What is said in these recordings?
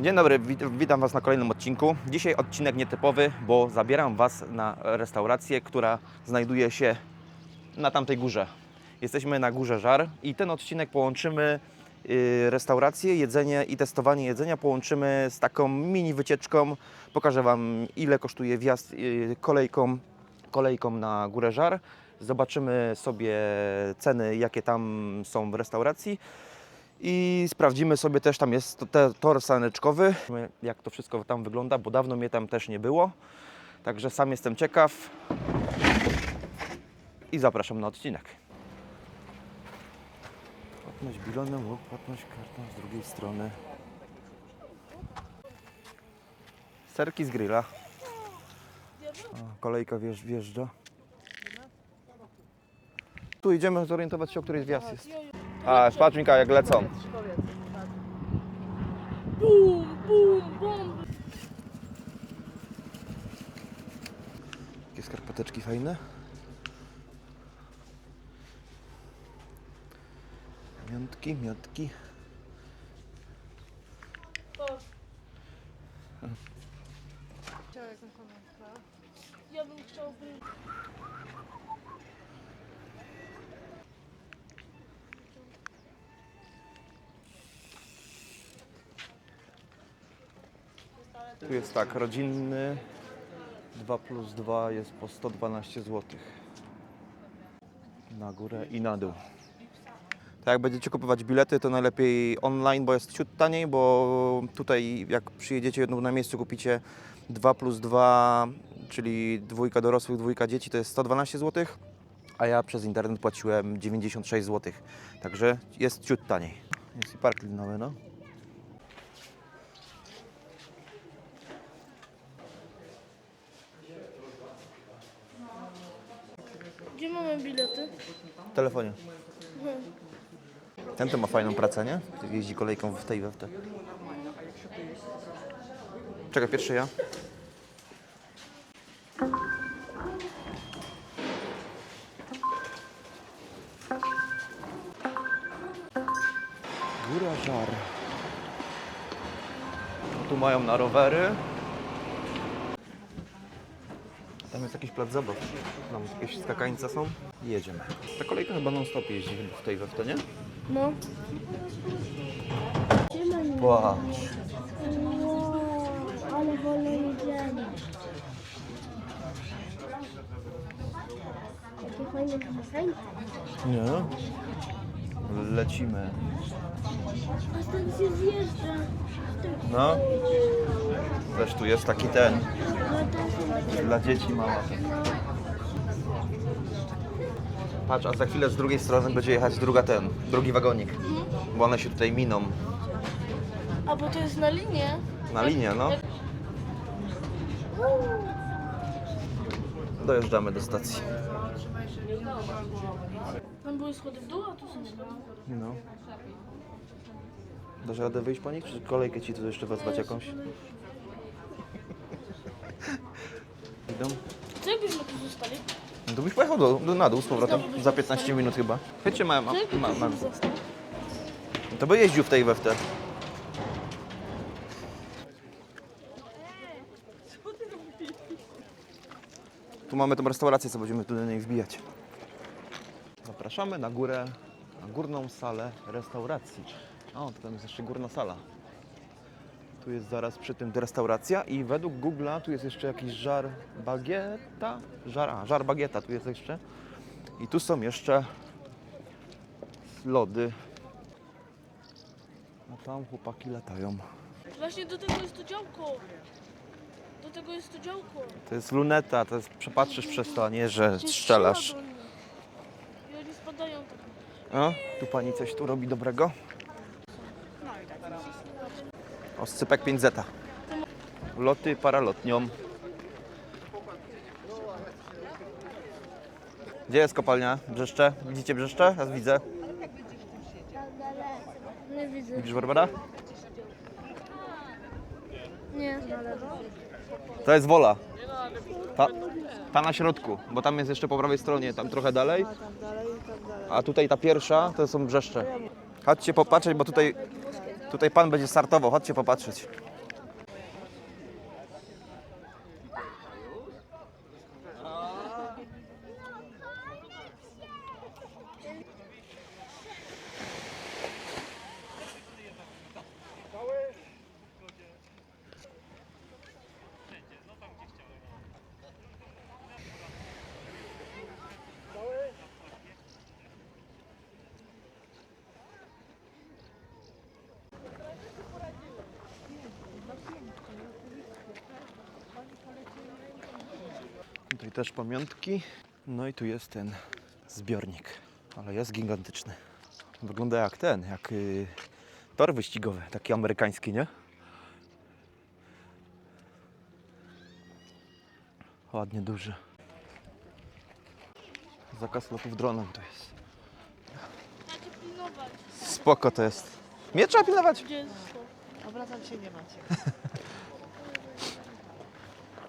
Dzień dobry, wit- witam Was na kolejnym odcinku. Dzisiaj odcinek nietypowy, bo zabieram Was na restaurację, która znajduje się na tamtej górze. Jesteśmy na górze Żar i ten odcinek połączymy y, restaurację, jedzenie i testowanie jedzenia połączymy z taką mini wycieczką. Pokażę Wam ile kosztuje wjazd y, kolejką, kolejką na górę Żar. Zobaczymy sobie ceny, jakie tam są w restauracji. I sprawdzimy sobie też, tam jest tor saneczkowy, jak to wszystko tam wygląda, bo dawno mnie tam też nie było. Także sam jestem ciekaw. I zapraszam na odcinek. Płatność bilonem lub płatność kartą z drugiej strony. Serki z grilla. O, kolejka wjeżdż, wjeżdża. Tu idziemy zorientować się, o której wjazd jest. A, patrz jak lecą. Bum, bum, bum. Takie skarpeteczki fajne. Miątki, miotki. Ja bym chciał wy... Tu jest tak, rodzinny 2 plus 2 jest po 112 zł. Na górę i na dół. Tak jak będziecie kupować bilety, to najlepiej online, bo jest ciut taniej, bo tutaj jak przyjedziecie na miejscu kupicie 2 plus 2, czyli dwójka dorosłych, dwójka dzieci, to jest 112 zł, a ja przez internet płaciłem 96 zł. Także jest ciut taniej. Jest i park linowy, no. Gdzie mamy bilety? W telefonie. Ten to ma fajną pracę, nie? Jeździ kolejką w tej w te. Czekaj, pierwszy ja. Góra Żar. Tu mają na rowery. Tam jest jakiś plac zabaw. Tam jakieś skakańce są. I jedziemy. Ta kolejka chyba non-stop jeździ w tej we w te, nie? No. Patrz. Wow, ale wolno jedziemy. Jakie fajne piosenki. Nie. Lecimy. A stąd się zjeżdża. No. Też tu jest taki ten. Dla dzieci mała. Patrz, a za chwilę z drugiej strony będzie jechać druga ten, drugi wagonik. Bo one się tutaj miną. A bo to jest na linie. Na linię, no. Dojeżdżamy do stacji. Tam były schody w dół, a tu są schody. No. Dasz radę wyjść po nich? Czy kolejkę ci tu jeszcze wezwać jakąś? Idą? Co jakbyśmy tu zostali? No to byś pojechał do, do, na dół z powrotem. Za 15 minut chyba. Wiecie, ma, ma, Co ma, ma. tu zostali? To by jeździł w tej we w te. Tu mamy tą restaurację, co będziemy tu do niej wbijać. Zapraszamy na górę, na górną salę restauracji. O, tam jest jeszcze górna sala. Tu jest zaraz przy tym restauracja i według Google'a tu jest jeszcze jakiś żar bagieta. Żar, a, żar bagieta tu jest jeszcze. I tu są jeszcze lody. A tam chłopaki latają. Właśnie do tego jest to działko. Do tego jest to działko. To jest luneta, to jest przepatrzysz przez to, a nie, że strzelasz. I tak. Tu pani coś tu robi dobrego. O, scypek 5 zeta. Loty paralotnią. Gdzie jest kopalnia? Brzeszcze? Widzicie brzeszcze? Ja widzę. Nie widzę. Widzisz Barbara? Nie. To jest wola. Ta, ta na środku, bo tam jest jeszcze po prawej stronie, tam trochę dalej. A tutaj ta pierwsza to są brzeszcze. Chodźcie popatrzeć, bo tutaj Tutaj pan będzie startował, chodźcie popatrzeć. Tutaj też pamiątki. No i tu jest ten zbiornik, ale jest gigantyczny. Wygląda jak ten, jak y, tor wyścigowy, taki amerykański, nie? Ładnie duży. Zakaz lotów dronem to jest. Spoko to jest. Mnie trzeba pilnować. Obracam się, nie macie.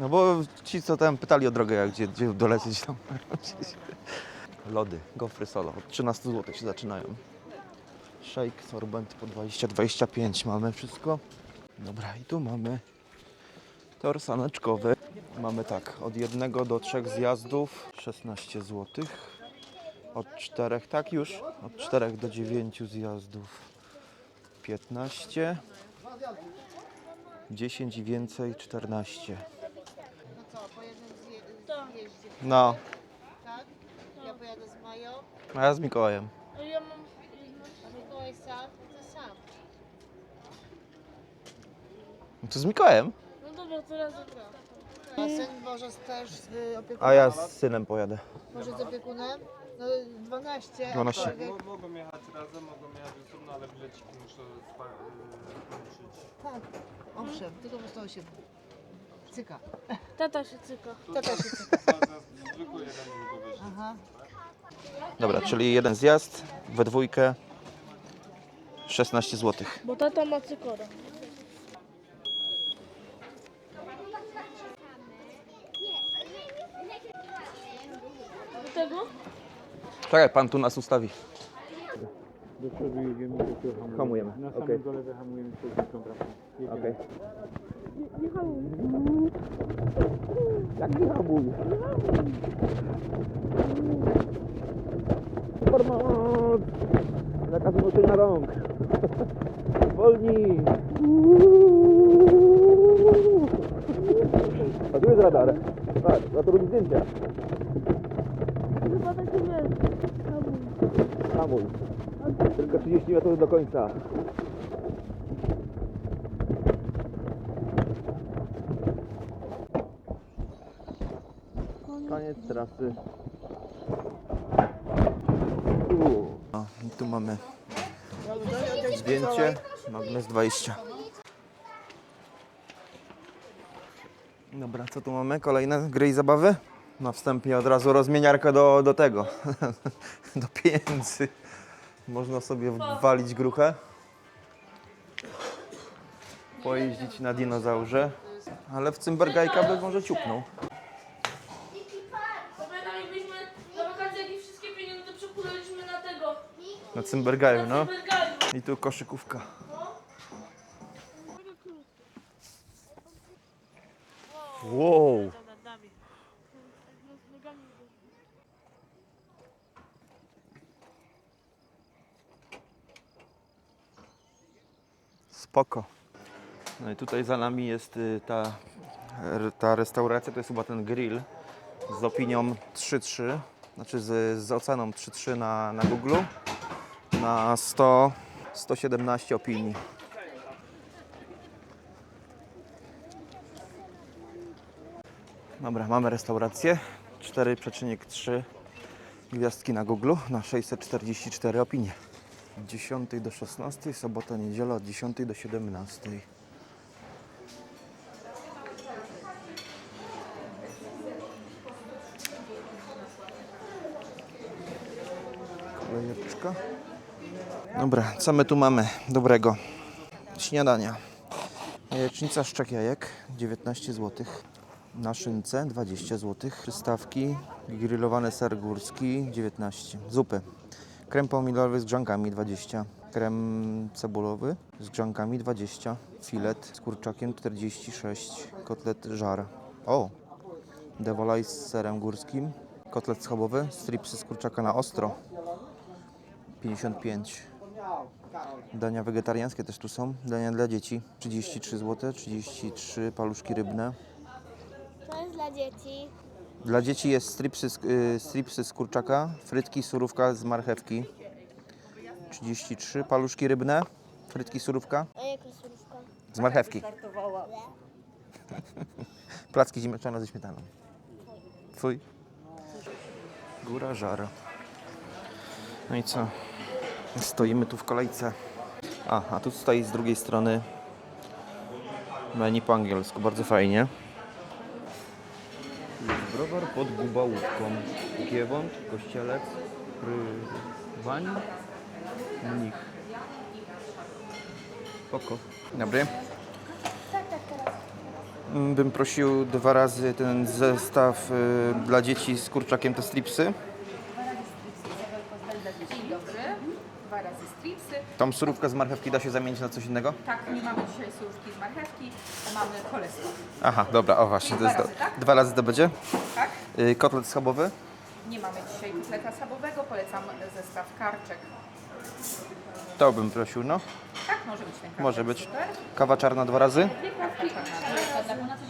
No bo ci, co tam pytali o drogę, jak gdzie, gdzie dolecieć tam. Lody, gofry solo, od 13 zł się zaczynają. Shake, sorbent po 20-25 mamy wszystko. Dobra, i tu mamy tor saneczkowy. Mamy tak, od jednego do trzech zjazdów 16 zł. Od czterech, tak już, od czterech do dziewięciu zjazdów 15. 10 i więcej 14. No co, po jednym zje- Tak. zjeździe, No, tak? Ja pojadę z Mają, a ja z Mikołajem. A ja mam... a Mikołaj sam, to sam. No to z Mikołajem. No dobra, to razem. A syn może z- też z y, opiekunem? A ja z synem pojadę. Może z opiekunem? No 12. 12. aczkolwiek- Mo- Mogą jechać razem, mogą jechać osobno, ale bileciki muszę spa- yy, policzyć. Tak, owszem, tylko po prostu się cyka. Tata się cyka. To też się cyka. Aha. Dobra, czyli jeden zjazd we dwójkę 16 zł. Bo tata ma cykora. Do tego? Czekaj, pan tu nas ustawi. Do przodu jedziemy, do tyłu hamujemy. Hamujemy, Na okej. samym dole wyhamujemy przez drugą bramkę. Jedziemy. Okej. Nie hamuj. Jak nie hamuj? Format! Zakaz unoszenia rąk. Wolni! A tu jest radar. Tak, za to robi zdjęcia. Chyba taki wiesz. Hamuj. Hamuj. Tylko 30 metrów do końca. Koniec trasy. O, i tu mamy zdjęcie. Magnes 20. Dobra, co tu mamy? Kolejne gry i zabawy? Na wstępie od razu rozmieniarkę do, do tego, do pieniędzy. Można sobie walić gruchę. Pojeździć na dinozaurze. Ale w Cymbergajka by może ciupnął. Pamiętam jak byliśmy na wakacjach i wszystkie pieniądze przepłynęliśmy na tego. Na Cymbergaju, no. I tu koszykówka. Wow. Spoko. No i tutaj za nami jest y, ta, ta restauracja, to jest chyba ten grill z opinią 3.3, znaczy z, z oceną 3.3 na, na Google na 100, 117 opinii. Dobra, mamy restaurację 4,3 gwiazdki na Google na 644 opinie. Od 10 do 16, sobota, niedziela od 10 do 17. Kolejeczka. Dobra, co my tu mamy dobrego? Śniadania. Jajecznica szczek jajek 19 zł. Na szynce 20 zł. Przystawki, grillowany ser górski 19. Zupy. Krem pomidorowy z grzankami 20. Krem cebulowy z grzankami 20. Filet z kurczakiem 46. Kotlet żar. O! Devolaj z serem górskim. Kotlet schabowy. Stripsy z kurczaka na ostro. 55. Dania wegetariańskie też tu są. Dania dla dzieci 33 zł. 33 paluszki rybne. To jest dla dzieci. Dla dzieci jest stripsy z, y, stripsy z kurczaka, frytki, surówka z marchewki. 33 paluszki rybne, frytki, surówka A jaka surówka? z marchewki. Placki ziemniaczane ze śmietaną. Twój. Góra żar. No i co? Stoimy tu w kolejce. A, a tu stoi z drugiej strony menu po angielsku. Bardzo fajnie. Jest browar pod Gubałówką. Giewont, Kościelec, Prywań, Mnich. Spoko. Dobry. Mm, Bym prosił dwa razy ten zestaw y, dla dzieci z kurczakiem te stripsy. Dzień dobry, dwa razy stripsy. Tą surówkę z marchewki da się zamienić na coś innego? Tak, nie mamy dzisiaj surówki z marchewki, mamy cholesterol. Aha, dobra, o właśnie. To jest Dwa do, razy, tak? Dwa razy to będzie. Tak? Y, Kotlet schabowy. Nie mamy dzisiaj kotleta schabowego, polecam zestaw karczek. To bym prosił, no. Tak, może być ten karczek. Może być. Super. Kawa czarna dwa razy.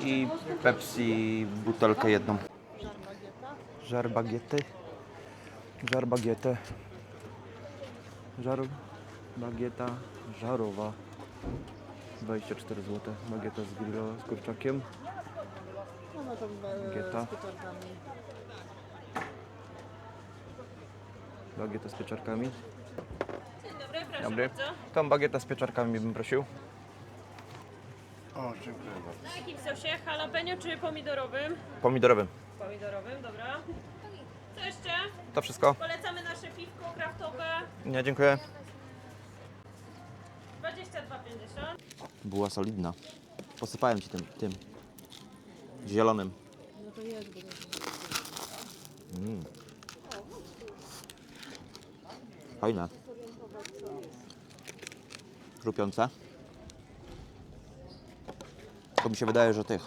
I Pepsi butelkę jedną. Żar bagiety. Żar bagietę. Żar bagieta żarowa. 24 zł. Bagieta z grilla z kurczakiem. Mamy tam e, Gieta. z pieczarkami. Bagieta z pieczarkami. Dzień dobry, proszę Dobry. bardzo. Tą bagietę z pieczarkami bym prosił. Na jakim sosie? Jalapeno czy pomidorowym? Pomidorowym. Pomidorowym, dobra. Co jeszcze? To wszystko? Polecamy nasze piwko kraftowe. Nie, dziękuję. 22,50. Była solidna. Posypałem ci tym, tym zielonym. No to jest, Mm. Fajne. Chrupiące. To mi się wydaje, że tych.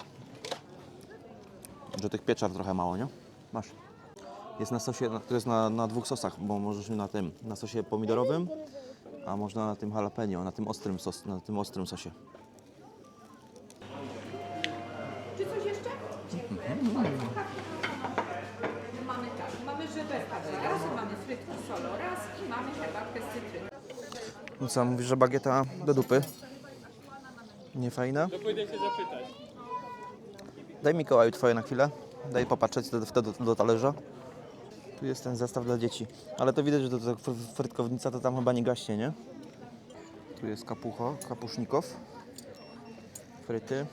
Że tych pieczar trochę mało, nie? Masz. Jest na sosie, to jest na, na dwóch sosach, bo możesz na tym, na sosie pomidorowym, a można na tym jalapeno, na tym ostrym, sos, na tym ostrym sosie. Czy coś jeszcze? Dziękuję. Mamy tak, mamy żeberka razy, mamy frytki solo raz i mamy herbatkę z cytryną. No co, mówisz, że bagieta do dupy? Nie fajna? To pójdę się zapytać. Daj Mikołaju twoje na chwilę. Daj popatrzeć do, do, do, do talerza. Tu jest ten zestaw dla dzieci. Ale to widać, że to, to fr- frytkownica to tam chyba nie gaśnie, nie? Tu jest kapucho, kapusznikow. Fryty.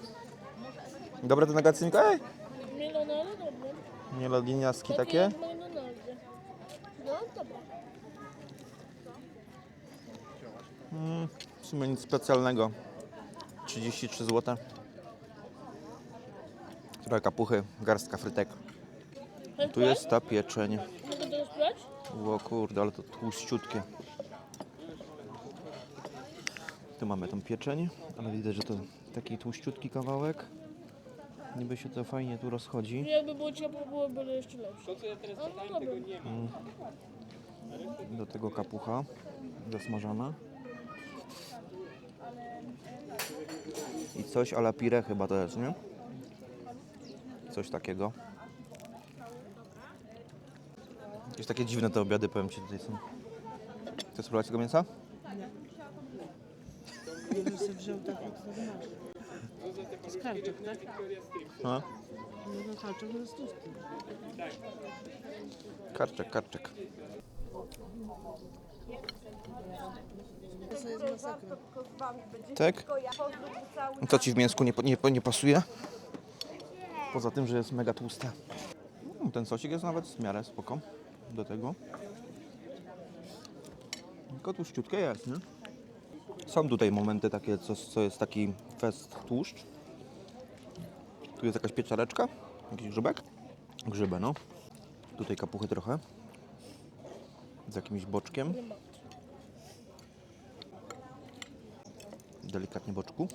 Dobre te nagacje, Mikołaj? Mielone, ale dobre. Mielodiniaski takie. No, dobra. W sumie nic specjalnego. 33 zł. Trochę kapuchy, garstka frytek. Tu jest ta pieczeń. Mogę spróbować? O kurde, ale to tłuściutkie. Tu mamy tą pieczeń, ale widać, że to taki tłuściutki kawałek. Niby się to fajnie tu rozchodzi. Jakby było ciepło, byłoby jeszcze lepsze. To co ja teraz A, no dobra. ma. Do tego kapucha zasmażana. I coś a la pire chyba to jest, nie? Coś takiego. Jakieś takie dziwne te obiady, powiem Ci, tutaj są. Chcesz spróbować tego mięsa? Ja bym sobie wziął tak, jak to masz. Z karczek, tak? A? No, karczek to jest tłusty. Karczek, karczek. To jest masakra. Tak? Co Ci w mięsku nie, po- nie, po- nie pasuje? Poza tym, że jest mega tłuste. Mm, Ten sosik jest nawet w miarę spoko do tego. Tylko tłuściutkie jest, nie? Są tutaj momenty takie, co, co jest taki fest tłuszcz. Tu jest jakaś pieczareczka, jakiś grzybek. Grzybę, no. Tutaj kapuchy trochę. z jakimś boczkiem. Delikatnie boczku.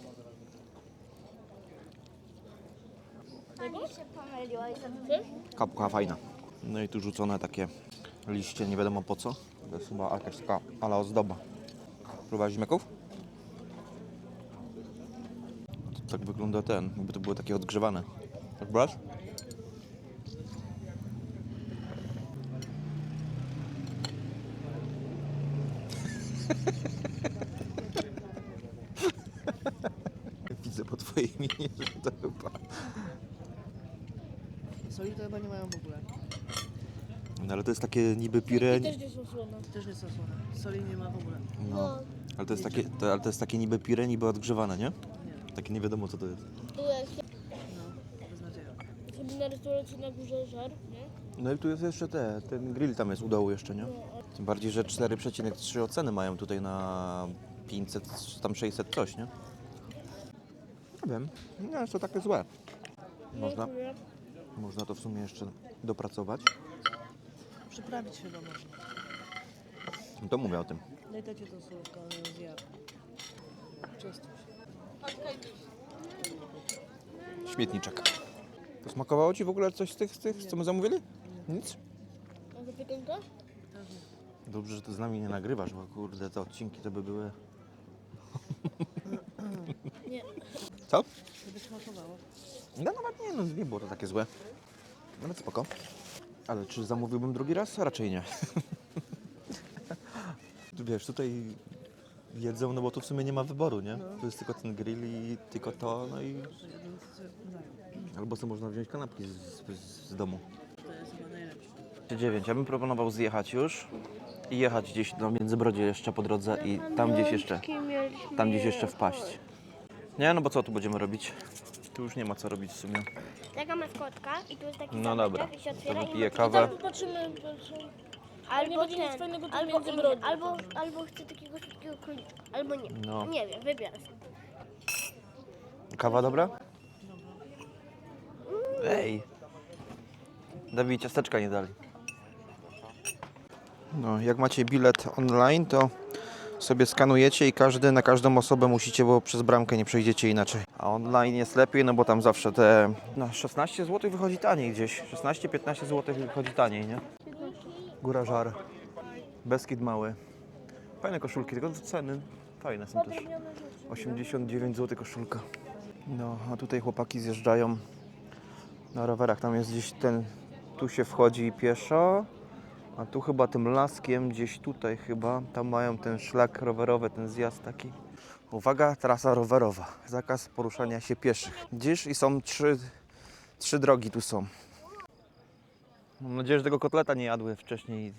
Mi się pomyliła i Kapka fajna. No i tu rzucone takie liście, nie wiadomo po co. To jest chyba jakaś taka ala ozdoba. Próbowałeś ziemniaków? Tak wygląda ten, jakby to było takie odgrzewane. Tak brać? Widzę po twojej minie, że to chyba... Soli to chyba nie mają w ogóle. No ale to jest takie niby pire... Też nie są słone. Też nie są słone. Soli nie ma w ogóle. No. Ale to jest takie, to, ale to jest takie niby pire, niby odgrzewane, nie? Takie nie wiadomo co to jest. Tu jest No, beznadzieja. sobie na restauracji na górze żar, nie? No i tu jest jeszcze te, ten grill tam jest u dołu jeszcze, nie? Tym bardziej, że 4,3 oceny mają tutaj na 500, tam 600 coś, nie? Nie wiem, nie jest to takie złe. Można, Dziękuję. można to w sumie jeszcze dopracować. Przyprawić chyba można. To mówię o tym. Daj tacie tą on ją zjadł. Częstuj się. Śmietniczek. To smakowało Ci w ogóle coś z tych, z tych co my zamówili? Nic? A zapiekanka? Dobrze, że Ty z nami nie nagrywasz, bo kurde, te odcinki to by były... Nie. Co? Żeby smakowało. No nawet nie, no nie było to takie złe. Nawet spoko. Ale czy zamówiłbym drugi raz? Raczej nie. Tu Wiesz, tutaj jedzą, no bo tu w sumie nie ma wyboru, nie? Tu jest tylko ten grill i tylko to, no i... Albo co można wziąć kanapki z, z, z domu. To jest chyba najlepsze. 9. Ja bym proponował zjechać już i jechać gdzieś do Międzybrodzie jeszcze po drodze i tam gdzieś jeszcze, tam gdzieś jeszcze wpaść. Nie, no bo co tu będziemy robić? Tu już nie ma co robić w sumie. Taka maskotka i tu jest taki No zameczek dobra, i się to otwiera i wypiję ma- kawę. Tam popatrzymy, patrzymy. Albo nie będzie nic ten, fajnego albo, inny, brodzi. albo, albo chcę takiego słodkiego króliczka, albo nie. No. Nie wiem, wybieraj sobie. Kawa dobra? Ej! Dawid ciasteczka nie dali. No, jak macie bilet online, to sobie skanujecie i każdy na każdą osobę musicie, bo przez bramkę nie przejdziecie inaczej. A online jest lepiej, no bo tam zawsze te no, 16 zł wychodzi taniej gdzieś. 16-15 zł wychodzi taniej, nie? Góra Żar. Beskid Mały. Fajne koszulki, tylko ceny fajne są też. 89 zł koszulka. No, a tutaj chłopaki zjeżdżają na rowerach. Tam jest gdzieś ten, tu się wchodzi pieszo, a tu chyba tym laskiem, gdzieś tutaj chyba, tam mają ten szlak rowerowy, ten zjazd taki. Uwaga, trasa rowerowa. Zakaz poruszania się pieszych. Gdzieś i są trzy, trzy drogi tu są. Mam nadzieję, że tego kotleta nie jadły wcześniej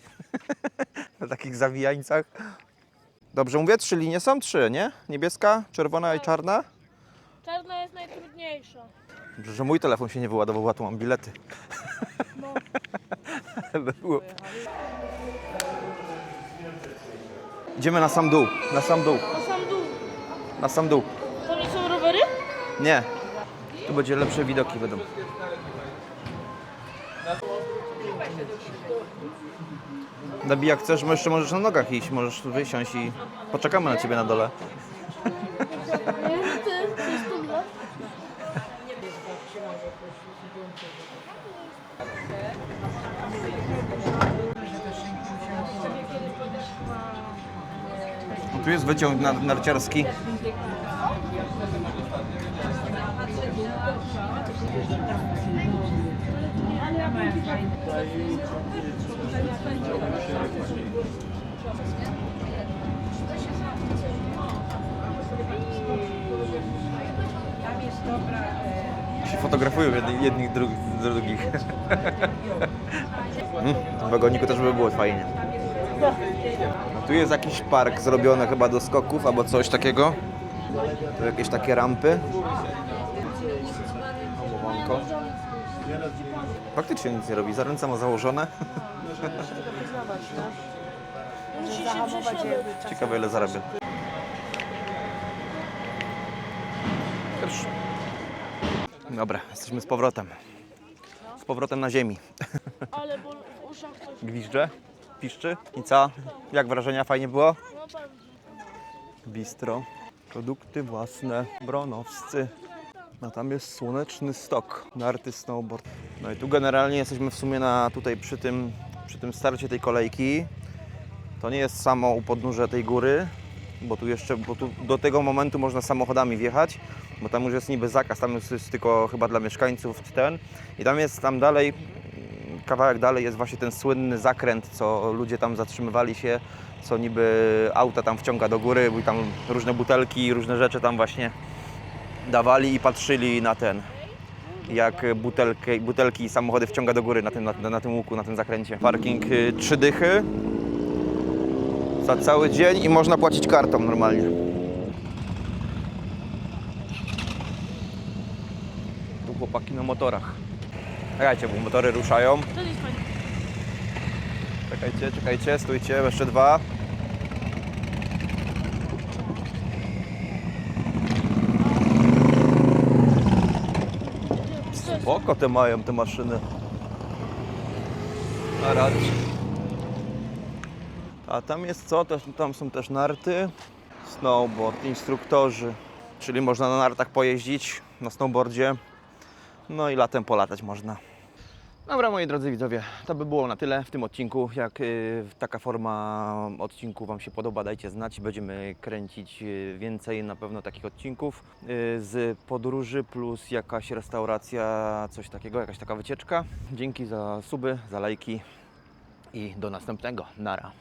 na takich zawijańcach. Dobrze mówię, trzy linie są? Trzy, nie? Niebieska, czerwona i czarna? Czarna jest najtrudniejsza. Dobrze, że mój telefon się nie wyładował, a tu mam bilety. No. Było. Idziemy na sam dół, na sam dół, Na sam dół. na sam dół. To nie są rowery? Nie, tu będzie lepsze widoki będą. Dabi, jak chcesz, jeszcze możesz na nogach iść, możesz tu wysiąść i poczekamy na ciebie na dole. Ty, to jest tunel. Tu jest wyciąg nar- narciarski. się fotografują jedni, jednych dru, drugich. Mm, w wagoniku też by było fajnie. Tu jest jakiś park zrobiony chyba do skoków albo coś takiego. Tu jakieś takie rampy. Łowanko. Faktycznie nic nie robi, zaręca ma założone. Ciekawe ile zarabia. Dobra, jesteśmy z powrotem. Z powrotem na ziemi. Ale bo w uszach coś. Gwizdże? Piszczy. I co? Jak wrażenia? Fajnie było? No. Bistro, produkty własne, bronowscy. A tam jest słoneczny stok, narty snowboard. No i tu generalnie jesteśmy w sumie na tutaj przy tym, przy tym starcie tej kolejki. To nie jest samo u podnóża tej góry, bo tu jeszcze, bo tu do tego momentu można samochodami wjechać, bo tam już jest niby zakaz, tam jest tylko chyba dla mieszkańców ten. I tam jest, tam dalej, kawałek dalej jest właśnie ten słynny zakręt, co ludzie tam zatrzymywali się, co niby auta tam wciąga do góry, bo tam różne butelki, różne rzeczy tam właśnie dawali i patrzyli na ten, jak butelki, butelki i samochody wciąga do góry na tym, na, na tym łuku, na tym zakręcie. Parking y, trzy dychy za cały dzień i można płacić kartą normalnie. Tu chłopaki na motorach. Czekajcie, bo motory ruszają. To jest fajne. Czekajcie, czekajcie, stójcie, jeszcze dwa. Spoko te mają te maszyny. Na radzie. A tam jest co? Też, tam są też narty. Snowboard, instruktorzy. Czyli można na nartach pojeździć, na snowboardzie. No i latem polatać można. Dobra, moi drodzy widzowie, to by było na tyle w tym odcinku. Jak y, taka forma odcinku Wam się podoba, dajcie znać. Będziemy kręcić y, więcej na pewno takich odcinków y, z podróży plus jakaś restauracja, coś takiego, jakaś taka wycieczka. Dzięki za suby, za lajki i do następnego. Nara.